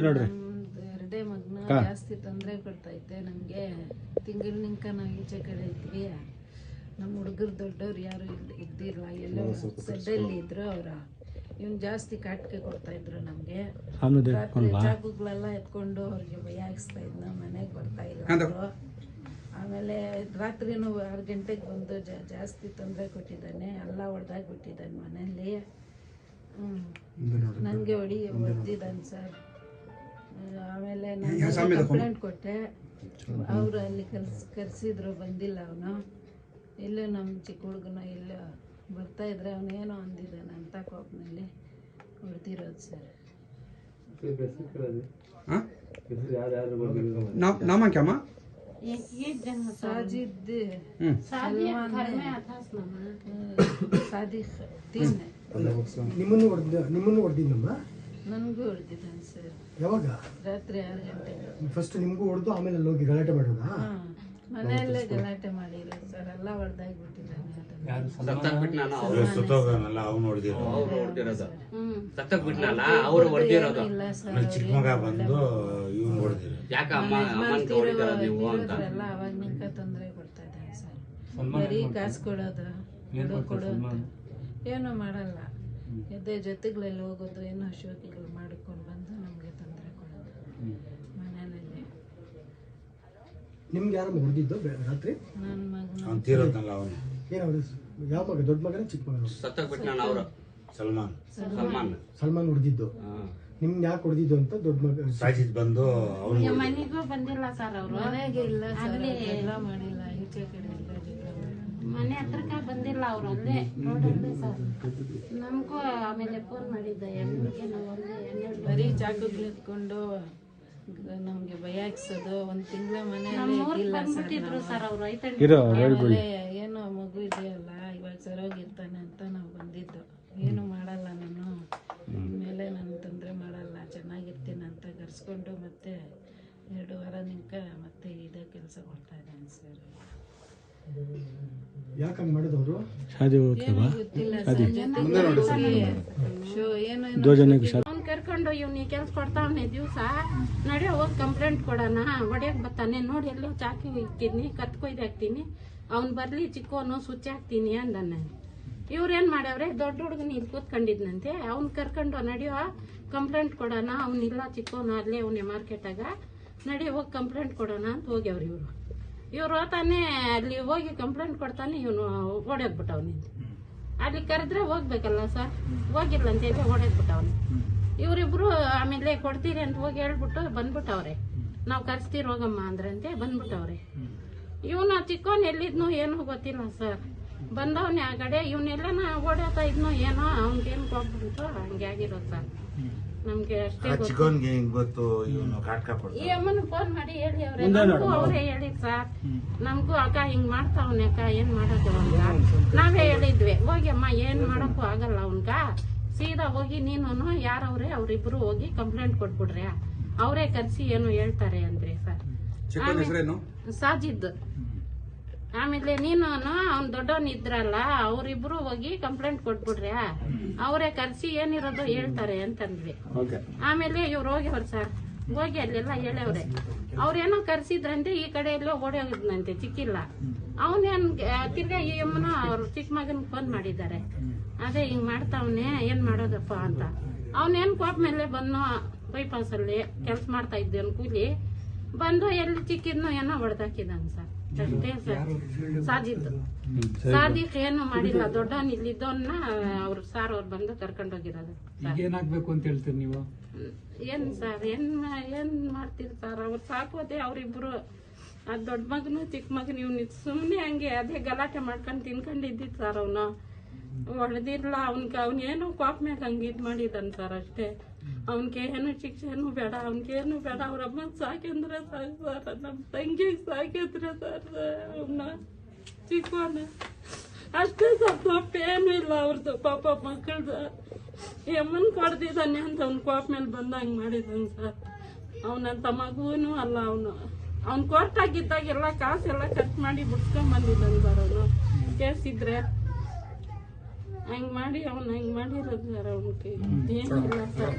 ನೋಡ್ರಿ. ನಮ್ದು ಎರಡೇ ಮಗ್ನ. ಜಾಸ್ತಿ ತೊಂದರೆ ಕೊಡ್ತೈತೆ. ನಮಗೆ ತಿಂಗಳಿನಿಂಕ ನಾವು ಈಚೆ ಕಡೆ ಇದ್ವಿ. ನಮ್ಮ ಹುಡುಗರು ದೊಡ್ಡವ್ರು ಯಾರು ಇಲ್- ಇದ್ದಿಲ್ಲ ಎಲ್ಲೋ ಸಡ್ಡಲ್ಲಿ ಇದ್ರು ಅವ್ರ. ಇವ್ನು ಜಾಸ್ತಿ ಕಾಟಿಗೆ ಕೊಡ್ತಾ ಇದ್ರು ನಮಗೆ. ಚಾಕುಗಳೆಲ್ಲ ಎತ್ಕೊಂಡು ಅವ್ರಿಗೆ ಭಯ ಹಾಕ್ಸ್ತಾ ಇದ್ನ. ಮನೆಗೆ ಬರ್ತಾ ಇಲ್ಲ ಅವ್ರು. ಆಮೇಲೆ ರಾತ್ರಿನೂ ಆರು ಗಂಟೆಗೆ ಬಂದು ಜಾಸ್ತಿ ತೊಂದರೆ ಕೊಟ್ಟಿದ್ದಾನೆ. ಎಲ್ಲ ಹೊಡೆದಾಗ್ಬಿಟ್ಟಿದ್ದಾನೆ ಮನೆಯಲ್ಲಿ ನನಗೆ ಹೊಡಿ ಹೊಡೆದಿದ್ದಾನೆ ಸರ್. ಆಮೇಲೆ ನಾನು ಕಂಪ್ಲೇಂಟ್ ಕೊಟ್ಟೆ ಅವರು ಅಲ್ಲಿ ಕರ್ಸ್ ಕರೆಸಿದ್ರು ಬಂದಿಲ್ಲ ಅವನು ಎಲ್ಲೋ ನಮ್ಮ ಚಿಕ್ಕ ಹುಡುಗನ ಎಲ್ಲೋ ಬರ್ತಾ ಇದ್ರೆ ಅವನೇನೋ ಅಂದಿದ್ದಾನೆ ಅಂತ ಕೋಪನಲ್ಲಿ ಹೊಡೆದಿರೋದು ಸರ್ नाम क्या माँ ಸಾಜಿದ್ हम्म ಸಾದಿಕ್ ತೀನ್ ನಿಮ್ಮನ್ನು ಹೊಡೆದ ನಿಮ್ಮನ್ನು ಹೊಡೆದಿದ್ದಮ್ಮ ನನಗೂ ಹೊಡೆದಿದ್ದಾನೆ ಸರ್ ಯಾವಾಗ? ರಾತ್ರಿ ಆರು ಗಂಟೆಗೆ. ಫಸ್ಟ್ ನಿಮಗೂ ಹೊಡೆದು ಆಮೇಲೆ ಅಲ್ಲಿ ಹೋಗಿ ಗಲಾಟೆ ಮಾಡೋಣ ಹಾ ಮನೆಯಲ್ಲೇ ಗಲಾಟೆ ಮಾಡಿರೋದು ಸರ್ ಎಲ್ಲ ಹೊಡೆದಾಗ್ಬಿಟ್ಟಿದ್ದಾನೆ ಸುತ್ತೋಗನಲ್ಲ ಅವ್ನು ಹೊಡೆದಿರೋ ಅವ್ರು ಹೊಡ್ದಿರೋದು. ಸತ್ತಕ್ ಬಿಟ್ನಲ್ಲ ಅವ್ರು ಹೊಡ್ದಿರೋದು. ಇಲ್ಲ ಸರ್ ಆಮೇಲೆ ಚಿಕ್ಕ ಮಗ ಬಂದು ಇವ್ನು ಹೊಡೆದಿರೋ ಯಾಕ ಅಮ್ಮ ಅಮ್ಮನ್ಗೆ ಹೊಡಿತಾರ ನೀವು ಅಂತ? ಎಲ್ಲ ಅವಾಗ ನಿಂಕ ತೊಂದರೆ ಕೊಡ್ತಾ ಇದ್ದಾನೆ ಸರ್. ಬರೀ ಕಾಸು ಕೊಡೋದು ಕೊಡು ಕೊಡು ಅಂತ. ಏನೂ ಮಾಡಲ್ಲ. ಎದ್ದೆ ಜೊತೆಗಳಲ್ಲಿ ಹೋಗೋದು ಏನು ಶೋಕಿಗಳು ಮಾಡಿಕೊಂಡು ಬಂದು ನಮಗೆ ತೊಂದರೆ ಕೊಡೋದು. ಮನೆಯಲ್ಲಿ. ನಿಮ್ಗೆ ಯಾರು ಹೊಡೆದಿದ್ದು ಬೆ- ರಾತ್ರಿ? ನನ್ನ ಮಗನ ತೀರೋದ್ನಲ್ಲ ಅವನು. ಏನು ಹೊಡೆದ ಯಾವ ಮಗ? ದೊಡ್ಡ ಮಗನ ಚಿಕ್ಕ ಮಗನ? ಸತ್ತಕ್ ಬಿಟ್ನಾನ ಅವ್ರು? ಸಲ್ಮಾನ್. ಸಲ್ಮಾನ್. ಸಲ್ಮಾನ್. ಹೊಡೆದಿದ್ದು ಹಾ. ನಿಮ್ಗೆ ಯಾಕೆ ಹೊಡೆದಿದ್ದು ಅಂತ ದೊಡ್ಡ ಮಗ ಸಾಜಿದ್ ಬಂದು ಅವನು ಮನೆಗೂ ಬಂದಿಲ್ಲ ಸರ್ ಅವರು. ಮನೆಗೆ ಇಲ್ಲ ಸರ್. ಎಲ್ಲ ಮಾಡಿಲ್ಲ ಈಚೆ ಕಡೆ. ಮನೆ ಬಂದಿಲ್ಲ ಅವ್ರು ಒಂದೇ ರೋಡಲ್ಲೇ ಸರ್ ನಮಗೂ ಆಮೇಲೆ ಫೋನ್ ಮಾಡಿದ್ದೆ ಎಮ್ಮಿಗೆ ನಾವು ಅಲ್ಲೇ ಬರೀ ಚಾಕುಗಳು ಎತ್ಕೊಂಡು ನಮ್ಗೆ ಭಯ ಹಾಕ್ಸೋದು ಒಂದ್ ತಿಂಗಳ ಮನೆಯಲ್ಲಿ ಇದ್ದಿಲ್ಲ ಸರ್ ಬಂದ್ಬಿಟ್ಟಿದ್ರು ನಾವು. ಸರ್ ಅವ್ರು ಇರೋ ಏನೋ ಮಗು ಇದೆಯಲ್ಲ ಇವಾಗ ಸರೋಗಿರ್ತಾನೆ ಅಂತ ನಾವು ಬಂದಿದ್ದು. ಏನು ಮಾಡಲ್ಲ ನಾನು ಮೇಲೆ ನಾನು ತೊಂದರೆ ಮಾಡಲ್ಲ ಚೆನ್ನಾಗಿರ್ತೀನಿ ಅಂತ ಕರ್ಸ್ಕೊಂಡು ಮತ್ತೆ ಎರಡು ವಾರ ನಿಂಕ ಮತ್ತೆ ಇದೇ ಕೆಲಸ ಕೊಡ್ತಾ ಇದ್ದಾನೆ ಸರ್. ಯಾಕೆ ಹಂಗೆ ಮಾಡಿದವರು? ಶಾದಿ ಹೋಗ್ತವ? ಏನೋ ಏನೋ ಅವ್ನು ಕರ್ಕೊಂಡು ಇವ್ನಿಗೆ ಕೆಲ್ಸ ಕೊಡ್ತಾವನೆ ದಿವಸ. ನಡೆ ಹೋಗಿ ಕಂಪ್ಲೇಂಟ್ ಕೊಡೋಣ. ಹೊಡ್ಯಕ್ ಬರ್ತಾನೆ. ನೋಡಿ ಎಲ್ಲೋ ಚಾಕಿ ಇಕ್ತೀನಿ ಕತ್ಕೊಯ್ದು ಹಾಕ್ತೀನಿ. ಅವ್ನು ಬರ್ಲಿ ಚಿಕ್ಕವನು ಸ್ವಿಚ್ ಹಾಕ್ತೀನಿ ಇವ್ರು ಇವ್ರೇನ್ ಮಾಡ್ಯಾವ್ರೆ? ದೊಡ್ಡ ಹುಡುಗನ ಇಲ್ಲಿ ಕೂತ್ಕೊಂಡಿದ್ನಂತೆ. ಅವ್ನ್ ಕರ್ಕೊಂಡು ನಡೆಯೋ ಕಂಪ್ಲೇಂಟ್ ಕೊಡೋಣ. ಅವ್ನಿಲ್ಲ ಚಿಕ್ಕವನು ಅಲ್ಲೇ ಅವನೇ ಮಾರ್ಕೆಟಾಗ ನಡಿ ಹೋಗಿ ಕಂಪ್ಲೇಂಟ್ ಕೊಡೋಣ ಅಂತ ಹೋಗ್ಯಾವ್ರಿ ಇವರು. ಇವ್ರು ತಾನೇ ಅಲ್ಲಿ ಹೋಗಿ ಕಂಪ್ಲೇಂಟ್ ಕೊಡ್ತಾನೆ ಇವನು ಓಡೋಗ್ಬಿಟ್ಟವನಿ. ಅಲ್ಲಿ ಕರೆದ್ರೆ ಹೋಗ್ಬೇಕಲ್ಲ ಸರ್ ಹೋಗಿಲ್ಲ ಅಂತ ಹೇಳಿ ಓಡೋಗ್ಬಿಟ್ಟವ್ನು. ಇವರಿಬ್ರು ಆಮೇಲೆ ಕೊಡ್ತೀರಿ ಅಂತ ಹೋಗಿ ಹೇಳ್ಬಿಟ್ಟು ಬಂದ್ಬಿಟ್ಟವ್ರೆ. ನಾವು ಕರ್ಸ್ತೀರಿ ಹೋಗಮ್ಮ ಅಂದ್ರಂತೆ ಬಂದ್ಬಿಟ್ಟವ್ರೆ. ಇವನು ಚಿಕ್ಕವನ್ ಎಲ್ಲಿದ್ನು ಏನೂ ಗೊತ್ತಿಲ್ಲ ಸರ್ ಬಂದವನೇ ಆ ಕಡೆ. ಇವನ್ನೆಲ್ಲ ಓಡಾಡ್ತಾ ಇದ್ನೋ ಏನೋ ಅವ್ನಿಗೇನು ಕೊಟ್ಬಿಟ್ಟು ಹಂಗೆ ಆಗಿರೋದು ಸರ್ ನಮ್ಗೆ ಅಷ್ಟೇ ಗೊತ್ತು. ಚಿಕ್ಕವನ್ಗೆ ಹೆಂಗ್ ಗೊತ್ತು? ಇವನು ಕಾಟ್ಕ ಈ ಅಮ್ಮನ ಫೋನ್ ಮಾಡಿ ಹೇಳಿ ಅವ್ರೆ. ನಮಗೂ ಅವರೇ ಹೇಳಿದ್ ಸರ್ ನಮಗೂ ಅಕ್ಕ ಹಿಂಗ್ ಮಾಡ್ತಾವನೆ ಅಕ್ಕ ಏನ್ ಮಾಡೋದು ಅಂತ. ನಾವೇ ಹೇಳಿದ್ವಿ. ಹೋಗಿ ಅಮ್ಮ ಏನ್ ಮಾಡಕ್ಕೂ ಆಗಲ್ಲ ಅವನ್ಗ. ಸೀದಾ ಹೋಗಿ ನೀನು ಯಾರವ್ರೆ ಅವ್ರಿಬ್ರು ಹೋಗಿ ಕಂಪ್ಲೇಂಟ್ ಕೊಟ್ಬಿಡ್ರ್ಯಾ ಅವರೇ ಕರ್ಸಿ ಏನು ಹೇಳ್ತಾರೆ ಅಂದ್ರೆ ಸರ್. ಸಾಜಿದ್. ಆಮೇಲೆ ನೀನು ಅವ್ನು ದೊಡ್ಡವನ್ ಇದ್ರಲ್ಲ ಅವ್ರಿಬ್ರು ಹೋಗಿ ಕಂಪ್ಲೇಂಟ್ ಕೊಟ್ಬಿಡ್ರಿ ಅವರೇ ಕರ್ಸಿ ಏನಿರೋದು ಹೇಳ್ತಾರೆ ಅಂತಂದ್ವಿ. ಆಮೇಲೆ ಇವ್ರು ಹೋಗ್ಯವ್ರು ಸರ್ ಹೋಗಿ ಅಲ್ಲೆಲ್ಲ ಹೇಳವ್ರೆ. ಅವ್ರೇನೋ ಕರ್ಸಿದ್ರಂತೆ ಈ ಕಡೆ ಎಲ್ಲೋ ಹೋಗಿದ್ನಂತೆ ಚಿಕ್ಕಿಲ್ಲ. ಅವನೇನ್ ತಿರ್ಗಾ ಈ ಅಮ್ಮನ ಅವ್ರ ಚಿಕ್ಕ ಮಗನ್ ಫೋನ್ ಮಾಡಿದ್ದಾರೆ. ಅದೇ ಹಿಂಗ್ ಮಾಡ್ತಾವನೆ ಏನ್ ಮಾಡೋದಪ್ಪ ಅಂತ. ಅವನೇನ್ ಕೋಪ ಮೇಲೆ ಬಂದು ಬೈಪಾಸ್ ಅಲ್ಲಿ ಕೆಲ್ಸ ಮಾಡ್ತಾ ಇದ್ದೇನು ಕೂಲಿ ಬಂದು ಎಲ್ಲಿ ಚಿಕ್ಕಿದ್ನೋ ಏನೋ ಹೊಡೆದಾಕಿದ್ದಾನೆ ಸರ್. ಸಾದಿಕ್ ಏನು ಮಾಡಿಲ್ಲ. ದೊಡ್ಡವನ್ ಇಲ್ಲಿದ್ದವನ್ನ ಅವ್ರ ಸಾರ್ ಅವ್ರು ಬಂದು ಕರ್ಕೊಂಡು ಹೋಗಿರೋದು ಸರ್. ಏನಾಗ್ಬೇಕು ಅಂತ ಹೇಳ್ತೀರಿ ನೀವು? ಏನ್ ಸರ್ ಏನ್ ಮಾ- ಏನ್ ಮಾಡ್ತೀರಿ ಸರ್? ಅವ್ರು ಸಾಕೋದೆ ಅವ್ರಿಬ್ರು. ಆ ದೊಡ್ಡ ಮಗನು ಚಿಕ್ಕ ಮಗನ ಇವ್ನು ಸುಮ್ಮನೆ ಹಂಗೆ ಅದೇ ಗಲಾಟೆ ಮಾಡ್ಕೊಂಡು ತಿನ್ಕೊಂಡಿದ್ದಿತ್ತು ಸರ್ ಅವನು. ಹೊಡೆದಿಲ್ಲ ಅವ್ನಿಗೆ ಅವನೇನು ಕೋಪ ಮೇಲೆ ಹಂಗೆ ಇದು ಮಾಡಿದ್ದಾನೆ ಸರ್ ಅಷ್ಟೇ. ಅವ್ನಿಗೆ ಏನು ಶಿಕ್ಷೆನೂ ಬೇಡ, ಅವ್ನಿಗೆ ಏನು ಬೇಡ, ಅವ್ರ ಅಮ್ಮ ಸಾಕಿದ್ರೆ ಸಾಕು ಸರ್ ನಮ್ಮ ತಂಗಿಗೆ ಸಾಕಿದ್ರೆ ಸರ್ ಅವನ್ನ ಚಿಕ್ಕವನ ಅಷ್ಟೇ ಸರ್ ತಪ್ಪೇನು ಇಲ್ಲ ಅವ್ರದ್ದು ಪಾಪ ಮಕ್ಕಳ್ದು ಯಮ್ಮನ್ ಕೊಡ್ದಿದ್ದಾನೆ ಅಂತ ಅವ್ನ ಕೋಪ ಮೇಲೆ ಬಂದಂಗೆ ಮಾಡಿದ್ದಾನೆ ಸರ್. ಅವನಂತ ಮಗುನು ಅಲ್ಲ ಅವನು. ಅವ್ನು ಕಾಸು ಕಾಸೆಲ್ಲ ಕಟ್ ಮಾಡಿ ಬಿಡ್ಸ್ಕೊಂಡ್ ಬಂದಿದ್ದಾನೆ ಸರ್ ಅವನು. ಕೇಸಿದ್ರೆ ಹಂಗೆ ಮಾಡಿ ಅವ್ನ ಹಂಗೆ ಮಾಡಿರೋದು ಸರ್ ಅವ್ನಿಗೆ ಏನಿಲ್ಲ ಸರ್.